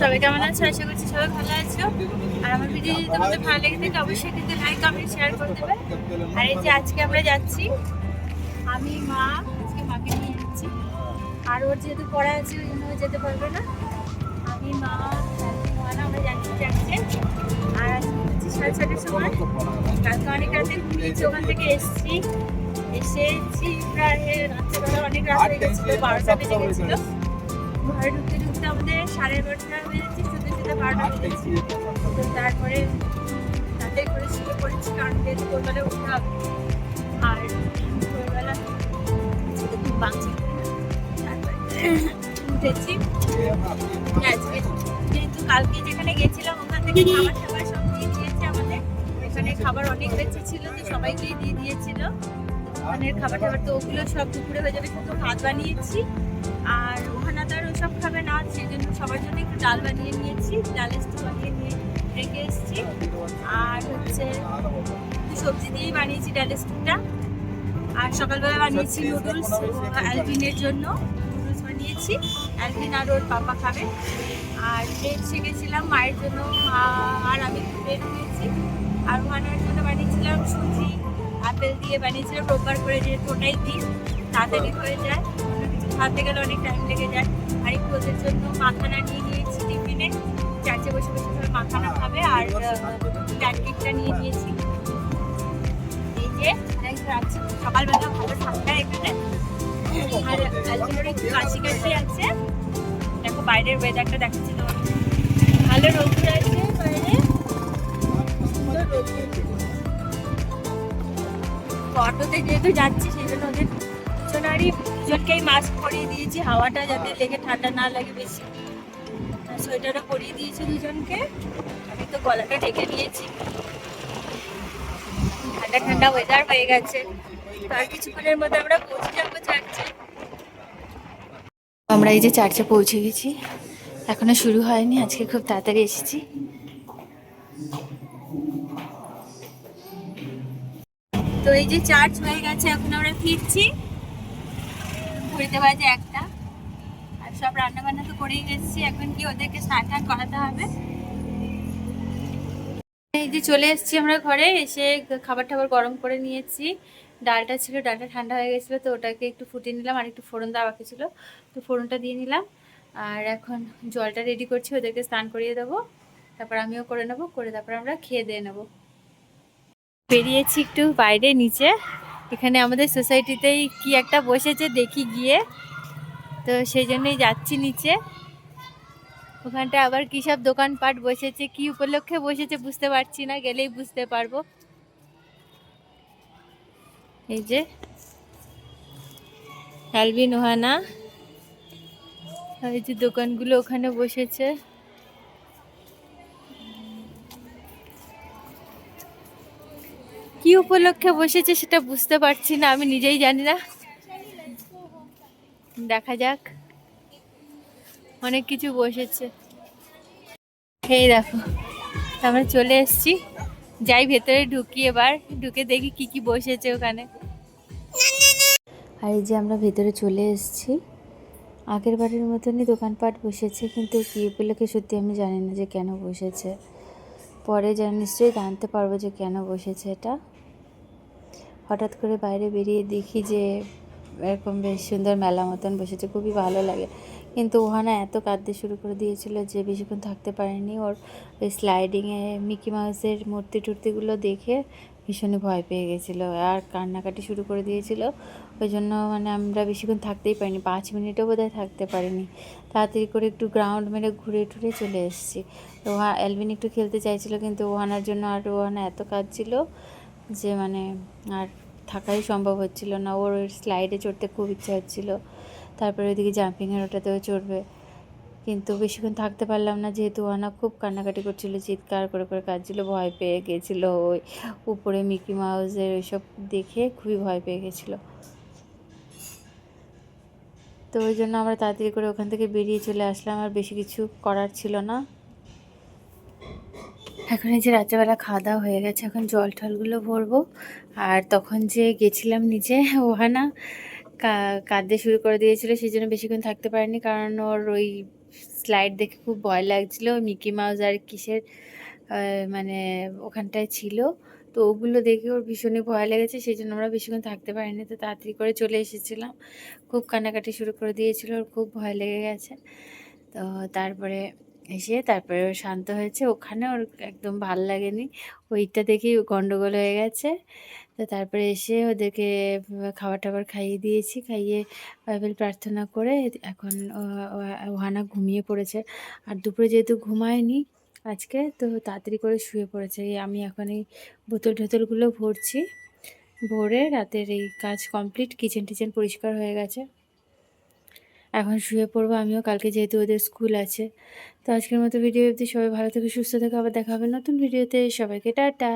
সবাই কেমন আছো? আশা করছি সবাই ভালো আছো। আর আমার ভিডিও যদি তোমাদের ভালো লেগে থাকে, অবশ্যই কিন্তু লাইক কমেন্ট শেয়ার করে দেবে। আর এই যে আজকে আমরা যাচ্ছি, আমি, মা, আজকে মাকে নিয়ে যাচ্ছি। আর ওর যেহেতু পড়া আছে, ওই জন্য যেতে পারবে না। আমি, মা চারটে আমরা যাচ্ছি চারটে। আর আজকে সাড়ে ছটার সময়। কালকে অনেক রাতে ঘুমিয়েছি ওখান থেকে এসেছি। এসেছি প্রায় রাত্রেবেলা, অনেক রাত হয়ে গেছিল, বারোটা বেজে গেছিল। ঘরে ঢুকতে ঢুকতে আমাদের সাড়ে এগারোটা বেজেছে শুতে শুতে বারোটা বেজেছি তো তারপরে তাতে করে শুয়ে পড়েছি, কারণ যেহেতু ভোরবেলা উঠতে হবে। আর ভোরবেলা আজকে ঘুম উঠেছি। আজকে যেহেতু কালকে যেখানে গেছিলাম, ওখান থেকে খাবার টাবার সব দিয়ে দিয়েছে আমাদের। এখানে খাবার অনেক বেঁচে ছিল, তো সবাইকেই দিয়ে দিয়েছিল। ওখানের খাবার টাবার তো ওগুলো সব দুপুরে হয়ে যাবে শুধু ভাত বানিয়েছি। আর ওখানে তো আর ওসব খাবে না সেই জন্য সবার জন্য একটু ডাল বানিয়ে নিয়েছি, ডাল স্টু বানিয়ে নিয়ে রেখে এসেছি। আর হচ্ছে সবজি দিয়েই বানিয়েছি ডাল স্টুটা আর সকালবেলা বানিয়েছি নুডলস অ্যালভিনের জন্য নুডলস বানিয়েছি। অ্যালভিন আর ওর পাপা খাবে। আর ব্রেড শিখেছিলাম, মায়ের জন্য আর আমি ব্রেড নিয়েছি। আর ওখানের জন্য বানিয়েছিলাম সুজি, আপেল দিয়ে বানিয়েছিলাম, রোববার করে যেহেতু ওটাই দিই, তাড়াতাড়ি হয়ে যায়। কিছু খাওয়াতে গেলে অনেক টাইম লেগে যায়। আর একটু ওদের জন্য মাখানা নিয়ে নিয়েছি টিফিনে। চারটে বসে বসে সবাই মাখানা খাবে আর প্যানকেকটা নিয়ে নিয়েছি। এই যে সকালবেলা ভালো ঠান্ডা এখানে। আর আলপিনোর একটু কাশি কাশি আছে। দেখো বাইরের ওয়েদারটা দেখাচ্ছিল ভালো রোদ্দুর আছে বাইরে। অটোতে যেহেতু যাচ্ছি, সেই জন্য ওদের দুজনারই দুজনকেই মাস্ক পরিয়ে দিয়েছি, হাওয়াটা যাতে লেগে ঠান্ডা না লাগে বেশি। সোয়েটারও পরিয়ে দিয়েছি দুজনকে। আমি তো গলাটা ঢেকে নিয়েছি। ঠান্ডা ঠান্ডা ওয়েদার হয়ে গেছে। তার কিছুক্ষণের মধ্যে আমরা পৌঁছে যাব চার্চে আমরা এই যে চার্চে পৌঁছে গেছি। এখনও শুরু হয়নি, আজকে খুব তাড়াতাড়ি এসেছি। তো এই যে চার্চ হয়ে গেছে, এখন আমরা ফিরছি। ঘুরিতে বাজে একটা। আর সব রান্না বান্না তো করেই গেছি, এখন কি ওদেরকে স্নান টান করাতে হবে? এই যে চলে এসেছি আমরা ঘরে, এসে খাবার টাবার গরম করে নিয়েছি। ডালটা ছিল, ডালটা ঠান্ডা হয়ে গেছিল, তো ওটাকে একটু ফুটিয়ে নিলাম, আর একটু ফোড়ন দেওয়া বাকি ছিল, তো ফোড়নটা দিয়ে নিলাম। আর এখন জলটা রেডি করছি, ওদেরকে স্নান করিয়ে দেবো। তারপর আমিও করে নেব, করে তারপর আমরা খেয়ে দিয়ে নেব। বেরিয়েছি একটু বাইরে, নিচে। এখানে আমাদের সোসাইটিতেই কি একটা বসেছে দেখি গিয়ে। তো সেই জন্যই যাচ্ছি নিচে। ওখানটা আবার কী সব দোকানপাট বসেছে, কি উপলক্ষে বসেছে বুঝতে পারছি না, গেলেই বুঝতে পারব। এই যে অ্যালবিন ওহানা। এই যে দোকানগুলো ওখানে বসেছে। উপলক্ষে বসেছে সেটা বুঝতে পারছি না, আমি নিজেই জানি না। দেখা যাক। অনেক কিছু বসেছে। এই দেখো, আমরা চলে এসেছি। যাই ভেতরে ঢুকি এবার, ঢুকে দেখি কি কি বসেছে ওখানে। আর এই যে আমরা ভেতরে চলে এসেছি। আগের বারের মতনই দোকানপাট বসেছে, কিন্তু কি উপলক্ষে সত্যি আমি জানি না যে কেন বসেছে। পরে জানি নিশ্চয়ই জানতে পারব যে কেন বসেছে এটা। হঠাৎ করে বাইরে বেরিয়ে দেখি যে এরকম বেশ সুন্দর মেলা মতন বসেছে, খুবই ভালো লাগে। কিন্তু ওখানে এত কাঁদতে শুরু করে দিয়েছিল যে বেশিক্ষণ থাকতে পারেনি। ওর ওই স্লাইডিংয়ে মিকি মাউসের মূর্তি টুর্তিগুলো দেখে ভীষণই ভয় পেয়ে গেছিল আর কান্নাকাটি শুরু করে দিয়েছিল। ওই জন্য মানে আমরা বেশিক্ষণ থাকতেই পারিনি, পাঁচ মিনিটও বোধহয় থাকতে পারিনি। তাড়াতাড়ি করে একটু গ্রাউন্ড মেরে ঘুরে টুরে চলে এসেছি। ওহা অ্যালভিন একটু খেলতে চাইছিল, কিন্তু ওহানার জন্য আর ওহানা এত কাজ ছিল যে মানে আর থাকাই সম্ভব হচ্ছিল না। ওর ওই স্লাইডে চড়তে খুব ইচ্ছা হচ্ছিল। তারপরে ওইদিকে জাম্পিংয়ের ওটাতেও চড়বে। কিন্তু বেশিক্ষণ থাকতে পারলাম না যেহেতু ওহানা খুব কান্নাকাটি করছিল, চিৎকার করে করে কাঁদছিল, ভয় পেয়ে গেছিল। ওই উপরে মিকি মাউসের ওইসব দেখে খুবই ভয় পেয়ে গেছিল। তো ওই জন্য আমরা তাড়াতাড়ি করে ওখান থেকে বেরিয়ে চলে আসলাম। আর বেশি কিছু করার ছিল না। এখন এই যে রাত্রেবেলা খাওয়া দাওয়া হয়ে গেছে, এখন জল টলগুলো ভরবো। আর তখন যে গেছিলাম নিচে, ওহানা কাঁদতে শুরু করে দিয়েছিল সেই জন্য বেশিক্ষণ থাকতে পারিনি। কারণ ওর ওই স্লাইড দেখে খুব ভয় লাগছিল, মিকি মাউস আর কিসের মানে ওখানটায় ছিল। তো ওগুলো দেখে ওর ভীষণই ভয় লেগেছে সেই জন্য আমরা বেশিক্ষণ থাকতে পারিনি। তো তাড়াতাড়ি করে চলে এসেছিলাম। খুব কান্নাকাটি শুরু করে দিয়েছিল, ওর খুব ভয় লেগে গেছে। তো তারপরে এসে তারপরে ও শান্ত হয়েছে। ওখানে ওর একদম ভালো লাগেনি। ওইটা দেখেই ও গন্ডগোল হয়ে গেছে। তো তারপরে এসে ওদেরকে খাবার টাবার খাইয়ে দিয়েছি। খাইয়ে বাইবেল প্রার্থনা করে এখন ওহানা ঘুমিয়ে পড়েছে। আর দুপুরে যেহেতু ঘুমায়নি আজকে, তো তাড়াতাড়ি করে শুয়ে পড়েছে। আমি এখন এই বোতল টোতলগুলো ভরছি। ভরে রাতের এই কাজ কমপ্লিট কিচেন টিচেন পরিষ্কার হয়ে গেছে। এখন শুয়ে পড়ব। আমিও কালকে যেহেতু ওদের স্কুল আছে। তো আজকের মতো ভিডিও অবধি সবাই ভালো থেকে, সুস্থ থেকে। আবার দেখা হবে নতুন ভিডিওতে। সবাইকে টাটা।